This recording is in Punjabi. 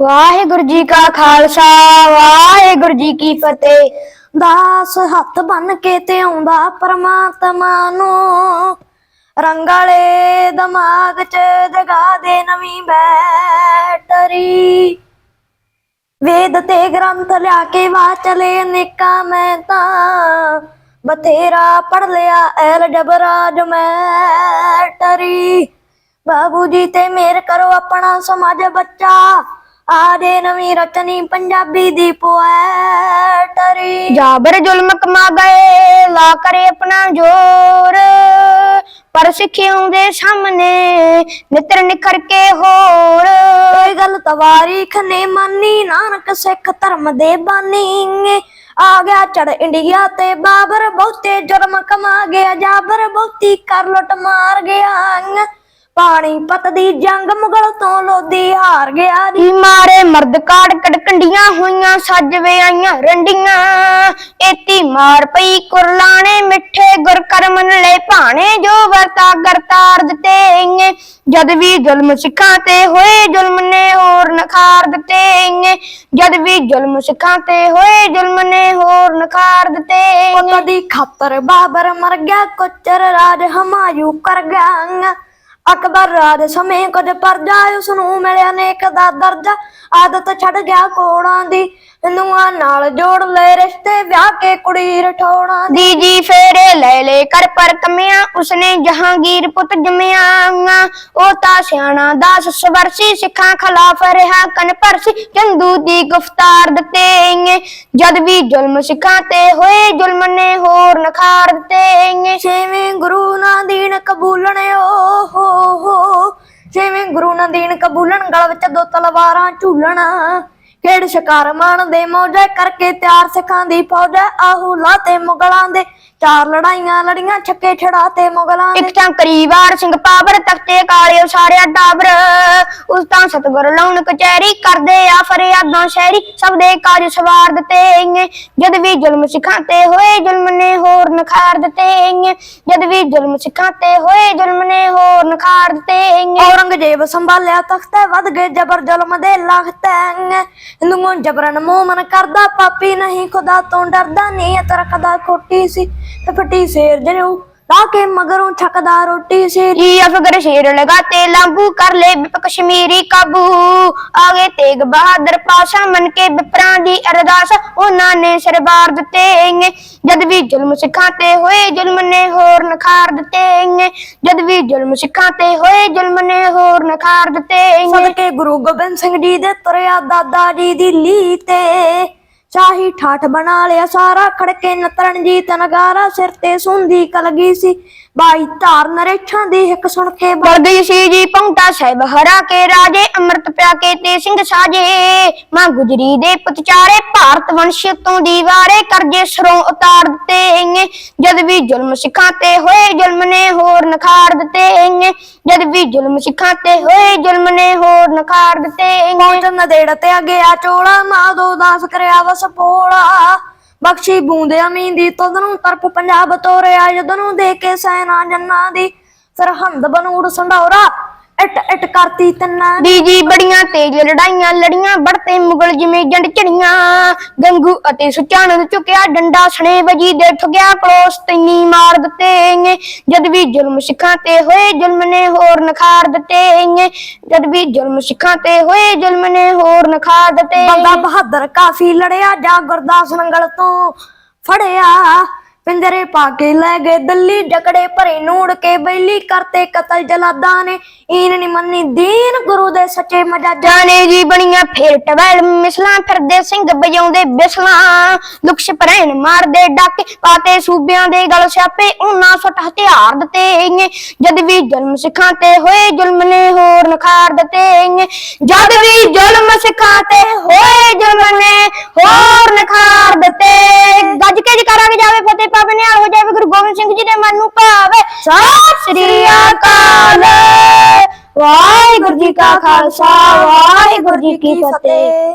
ਵਾਹਿਗੁਰੂ ਜੀ ਕਾ ਖਾਲਸਾ, ਵਾਹਿਗੁਰੂ ਜੀ ਕੀ ਫਤਿਹ। ਦਾਸ ਹੱਥ ਬੰਨ ਕੇ ਤੇ ਆਉਂਦਾ ਪਰਮਾਤਮਾ ਨੂੰ। ਰੰਗ ਦਿਮਾਗ 'ਚ ਜਗਾ ਦੇ ਨਵੀਂ ਬੈਟਰੀ। ਵੇਦ ਤੇ ਗ੍ਰੰਥ ਲਿਆ ਕੇ ਵਾ ਚਲੇ ਅਨੇਕਾਂ ਮੈਂ ਤਾਂ। ਬਥੇਰਾ ਪੜ ਲਿਆ ਐਲ ਜਬਰਾਜ ਜਮੈਟਰੀ ਬਾਬੂ ਜੀ ਤੇ ਮੇਰ ਕਰੋ ਆਪਣਾ ਸਮਾਜ ਬੱਚਾ। ਆਦੇ ਨਵੀਂ ਰਚਨੀ ਪੰਜਾਬੀ ਦੀ ਪੋਇਟਰੀ। ਜਾਬਰ ਜ਼ੁਲਮ ਕਮਾ ਗਏ ਲਾ ਕਰੇ ਆਪਣਾ ਜੋਰ। ਪਰ ਸਿੱਖਿਓ ਦੇ ਸਾਹਮਣੇ ਨਿਤਰ ਨਿਖਰ ਕੇ ਹੋਰ। ਇਹ ਗੱਲ ਤਵਾਰੀਖ ਨੇ ਮੰਨੀ ਨਾਨਕ ਸਿੱਖ ਧਰਮ ਦੇ ਬਾਨੀ। ਆ ਗਿਆ ਚੜ ਇੰਡੀਆ ਤੇ ਬਾਬਰ ਬਹੁਤੇ ਜੁਰਮ ਕਮਾ ਗਿਆ ਜਾਬਰ ਬਹੁਤੀ ਕਰ ਲੁੱਟ ਮਾਰ ਗਿਆ। ਪਾਣੀਪਤ ਦੀ ਜੰਗ ਮੁਗਲ ਤੋਂ ਲੋਦੀ ਹਾਰ ਗਿਆ ਦੀ ਮਾਰੇ ਮਰਦ ਕਾੜ ਕੜਕੰਡੀਆਂ ਹੋਈਆਂ ਸੱਜਵੇ ਆਈਆਂ ਰੰਡੀਆਂ। ਏਤੀ ਮਾਰ ਪਈ ਕੁਰਲਾਣੇ ਮਿੱਠੇ ਗੁਰ ਕਰਮਨ ਲੈ ਭਾਣੇ ਜੋ ਵਰਤਾ ਕਰਤਾਰ ਦਿੱਤੇ ਇੰਨੇ ਜਦ ਵੀ ਜ਼ੁਲਮ ਸਿੱਖਾਂ ਤੇ ਹੋਏ ਜ਼ੁਲਮ ਨੇ ਹੋਰ ਨਖਾਰ ਦਿੱਤੇ ਇੰਨੇ ਜਦ ਵੀ ਜ਼ੁਲਮ ਸਿੱਖਾਂ ਤੇ ਹੋਏ ਜ਼ੁਲਮ ਨੇ ਹੋਰ ਨਖਾਰ ਦਿੱਤੇ ਪੁੱਤ ਦੀ ਖਾਤਰ ਬਾਬਰ ਮਰ ਗਿਆ ਕੁਚਰ ਰਾਜ ਹਮਾਯੂ ਕਰ ਗਿਆ। ਅਕਬਰ ਰਾਜ ਸਮੇਂ ਕੁਝ ਪਰਜਾ ਉਸ ਨੂੰ ਮਿਲਿਆ ਨੇਕ ਦਾ ਦਰਜਾ। ਆਦਤ ਛੱਡ ਗਿਆ ਕੋੜਾਂ ਦੀ। ਨੂਆਂ ਨਾਲ ਜੋੜ ਲੈ ਰਿਸ਼ਤੇ ਵਿਆਹ ਕੇ ਕੁੜੀ ਰਠੋੜਾਂ ਦੀ। ਜੀ ਫੇਰੇ ਲੈ ਲੈ ਕਰ ਪਰ ਕਮਿਆ ਉਸਨੇ ਜਹਾਂਗੀਰ ਪੁੱਤ ਜੰਮਿਆ ਉਹ ਤਾਂ ਸਿਆਣਾ ਦਾਸ ਸਵਰਸੀ ਸਿੱਖਾਂ ਖਿਲਾਫ ਰਿਹਾ ਕਨ ਪਰਸੀ ਚੰਦੂ ਦੀ ਗੁਫਤਾਰ ਦਿੱਤੇ ਜਦ ਵੀ ਜ਼ੁਲਮ ਸਿੱਖਾਂ ਤੇ ਹੋਏ ਜ਼ੁਲਮ ਨੇ ਹੋਰ ਨਖਾਰ ਦਿੱਤੇ ਛੇਵੇਂ ਗੁਰੂ ਨਾ ਦੀਨ ਕਬੂਲਣੇ ਓ ਹੋ ਹੋ। ਛੇਵੇਂ ਗੁਰੂ ਨਾ ਦੀਨ ਕਬੂਲਣ ਗਲ ਵਿੱਚ ਦੋ ਤਲਵਾਰਾਂ ਝੂਲਣਾ। ਖੇਡ ਸ਼ਿਕਾਰ ਮਾਣ ਦੇ ਮੌਜੇ ਕਰਕੇ ਤਿਆਰ ਸਿੱਖਾਂ ਦੀ ਫੌਜ ਆਹੂ ਲਾਤੇ ਮੁਗਲਾਂ ਦੇ। ਚਾਰ ਲੜਾਈਆਂ ਲੜੀਆਂ ਛੱਕੇ ਛੜਾਤੇ ਮੁਗਲਾਂ ਦੇ। ਇੱਕ ਤਾਂ ਕਰੀਵਾਰ ਸਿੰਘ ਪਾਵਰ ਤਖਤੇ ਕਾਲੇ ਸਾਰਿਆ ਟਾਬਰ ਉਸ ਤਾਂ ਸਤਗੁਰ ਲਾਉਣ ਕਚਹਿਰੀ ਕਰਦੇ ਆ ਫਰਿਆਦਾਂ ਸ਼ਹਿਰੀ। ਸਭ ਦੇ ਕਾਜ ਸਵਾਰ ਦਿੱਤੇ ਜਦ ਵੀ ਜ਼ੁਲਮ ਸਿੱਖਾਂ ਤੇ ਹੋਏ ਜ਼ੁਲਮ ਨੇ ਹੋਰ ਨਖਾਰ ਦਿੱਤੇ ਜਦ ਵੀ ਜ਼ੁਲਮ ਸਿੱਖਾਂ ਤੇ ਹੋਏ ਜ਼ੁਲਮ ਨੇ ਹੋਰ ਨਖਾਰ ਦਿੱਤੇ ਔਰੰਗਜ਼ੇਬ ਸੰਭਾਲਿਆ ਤਖਤੇ ਵੱਧ ਗਏ ਜਬਰ ਜ਼ੁਲਮ ਦੇ ਲਖਤੇ ਹਿੰਦੂਆਂ ਜਬਰਨ ਮੋਮਨ ਕਰਦਾ ਪਾਪੀ ਨਹੀਂ ਖੁਦਾ ਤੋਂ ਡਰਦਾ ਨੀਅਤ ਰੱਖਦਾ ਖੋਟੀ ਸੀ ਤੇ ਫਟੀ ਸ਼ੇਰ ਜਨੂ ਕੇ ਮਗਰੋਂ ਛਕਦਾ ਰੋਟੀ ਸੀ ਜੀ ਅਫਗਰ ਸ਼ੇਰ ਲਗਾਤੇ ਲਾਂਬੂ ਕਰ ਲੈ ਬਿਪ ਕਸ਼ਮੀਰੀ ਕਾਬੂ ਆਗੇ ਤੇਗ ਬਹਾਦਰ ਪਾਸ਼ਾ ਮਨ ਕੇ ਬਿਪਰਾਂ ਦੀ ਅਰਦਾਸ ਉਹਨਾਂ ਨੇ ਸਰਬਾਰ ਦਿੱਤੇ ਇੰਨੇ ਜਦ ਵੀ ਜ਼ੁਲਮ ਸਿੱਖਾਂ ਤੇ ਹੋਏ ਜ਼ੁਲਮ ਨੇ ਹੋਰ ਨਖਾਰ ਦਿੱਤੇ ਇੰਨੇ ਜਦ ਵੀ ਜ਼ੁਲਮ ਸਿੱਖਾਂ ਤੇ ਹੋਏ ਜ਼ੁਲਮ ਨੇ ਹੋਰ ਨਖਾਰ ਦਿੱਤੇ ਇੰਨੇ ਸਦਕੇ ਗੁਰੂ ਗੋਬਿੰਦ ਸਿੰਘ ਜੀ ਦੇ ਤੁਰਿਆ ਦਾਦਾ ਜੀ ਦੀ ਲੀ ਤੇ ਸ਼ਾਹੀ ਠਾਠ ਬਣਾ ਲਿਆ ਸਾਰਾ, ਖੜਕੇ ਨਤਰਨਜੀਤ ਨਗਾਰਾ ਸਿਰ ਤੇ ਸੁੰਦੀ ਕਲਗੀ ਸੀ। ਬਾਈ ਧਾਰ ਨਰੇਛਾਂ ਦੀ ਹਿੱਕ ਸੁਣ ਕੇ ਬਲ ਗਈ ਸੀ ਜੀ ਪੌਂਟਾ ਸਾਹਿਬ, ਹਰਾ ਕੇ ਰਾਜੇ, ਅੰਮ੍ਰਿਤ ਪਿਆ ਕੇ ਤੇ ਸਿੰਘ ਸਾਜੇ। ਮਾਂ ਗੁਜਰੀ ਦੇ ਪੁੱਤ ਚਾਰੇ, ਭਾਰਤ ਵੰਸ਼ ਤੋਂ ਦੀਵਾਰੇ ਕਰਜੇ ਸਰੋਂ ਉਤਾਰ ਦਿੱਤੇ ਇੰਨੇ ਜਦ ਵੀ ਜ਼ੁਲਮ ਸਿੱਖਾਂ ਤੇ ਹੋਏ, ਜ਼ੁਲਮ ਨੇ ਹੋਰ ਨਖਾਰ ਦਿੱਤੇ ਇੰਨੇ ਜਦ ਵੀ ਜ਼ੁਲਮ ਸਿੱਖਾਂ ਹੋਏ, ਜ਼ੁਲਮ ਨੇ ਹੋਰ ਨਖਾਰ ਦਿੱਤੇ। ਇੰਨੇ ਪਹੁੰਚਣ ਨੇੜੇ ਤੇ ਗਿਆ ਚੋਲਾ ਮਾਦੋ ਦਾਸ ਕਰਿਆ ਵਸ ਪੋਲਾ। ਬਖਸ਼ੀ ਬੂੰਦੇ ਅਮੀਨ ਦੀ, ਤੁਧ ਨੂੰ ਤਰਪ ਪੰਜਾਬ ਤੋਰਿਆ ਜਦ ਨੂੰ ਦੇ ਕੇ ਸੈਨਾ ਜੰਨਾ ਦੀ। ਸਰਹੰਦ ਬਨੂੜ ਸੰਡੌਰਾ ਇਟ ਇਟ ਕਰਤੀ ਤੰਨਾ ਦੀ ਜੀ ਬੜੀਆਂ ਤੇਜ ਲੜਾਈਆਂ ਲੜੀਆਂ ਬੜਤੇ ਮੁਗਲ ਜਿਵੇਂ ਜੰਡ ਝੜੀਆਂ ਗੰਗੂ ਅਤੇ ਸੁਚਾਨੰਦ ਚੁੱਕਿਆ ਡੰਡਾ ਸਣੇ ਵਜੀ ਦੇ ਠੁਗਿਆ ਕਲੋਸ ਤੈਨੀ ਮਾਰ ਦਿੱਤੇ ਜਦ ਵੀ ਜ਼ੁਲਮ ਸਿੱਖਾਂ ਤੇ ਹੋਏ ਜ਼ੁਲਮ ਨੇ ਹੋਰ ਨਖਾਰ ਦਿੱਤੇ ਜਦ ਵੀ ਜ਼ੁਲਮ ਸਿੱਖਾਂ ਤੇ ਹੋਏ ਜ਼ੁਲਮ ਨੇ ਹੋਰ ਨਖਾਰ ਦਿੱਤੇ ਬੰਦਾ ਬਹਾਦਰ ਕਾਫੀ ਲੜਿਆ ਜਾ ਗੁਰਦਾਸ ਨੰਗਲ ਤੋਂ ਫੜਿਆ। ਪਿੰਜਰੇ ਪਾ ਕੇ ਲੈ ਗਏ ਦਿੱਲੀ ਜਕੜੇ ਭਰੇ ਨੂੜ ਕੇ ਬੈਲੀ ਕਰਤੇ ਕਤਲ ਜਲਾਦਾਂ ਨੇ। ਈਨ ਨੀ ਮੰਨੀ ਦੀਨ ਗੁਰੂ ਦੇ ਸੱਚੇ ਮਜਾਜਾਂ ਨੇ। ਜੀ ਬਣੀਆਂ ਫੇਰ ਟਵੈਲ ਮਿਸਲਾਂ, ਫਿਰਦੇ ਸਿੰਘ ਵਜਾਉਂਦੇ ਬਿਸਲਾਂ। ਲੁਕਸ਼ ਭਰੈਣ ਮਾਰਦੇ ਡਾਕੇ, ਪਾਤੇ ਸੂਬਿਆਂ ਦੇ ਗਲ ਸਿਆਪੇ, ਉਹਨਾਂ ਸੁੱਟ ਹਥਿਆਰ ਦਿੱਤੇ ਜਦ ਵੀ ਜ਼ੁਲਮ ਸਿੱਖਾਂ ਤੇ ਹੋਏ, ਜ਼ੁਲਮ ਨੇ ਹੋਰ ਨਖਾਰ ਦਿੱਤੇ ਜਦ ਵੀ ਜ਼ੁਲਮ ਸਿੱਖਾਂ ਤੇ ਹੋਏ, ਜ਼ੁਲਮ ਨੇ ਹੋਰ ਨਖਾਰ ਦਿੱਤੇ। ਗੱਜ ਕੇ ਜਕਾਰਾਂਗੇ ਜਾਵੇ ਫਤਿਹ ਪਾਵੇ ਨਿਹਾਲ ਹੋ ਜਾਵੇ ਗੁਰੂ ਗੋਬਿੰਦ ਸਿੰਘ ਜੀ ਦੇ ਮਨ ਨੂੰ ਭਾਵੇ। ਸਤਿ ਸ੍ਰੀ ਅਕਾਲ। ਵਾਹਿਗੁਰੂ ਜੀ ਕਾ ਖਾਲਸਾ ਵਾਹਿਗੁਰੂ ਜੀ ਕੀ ਫਤਿਹ।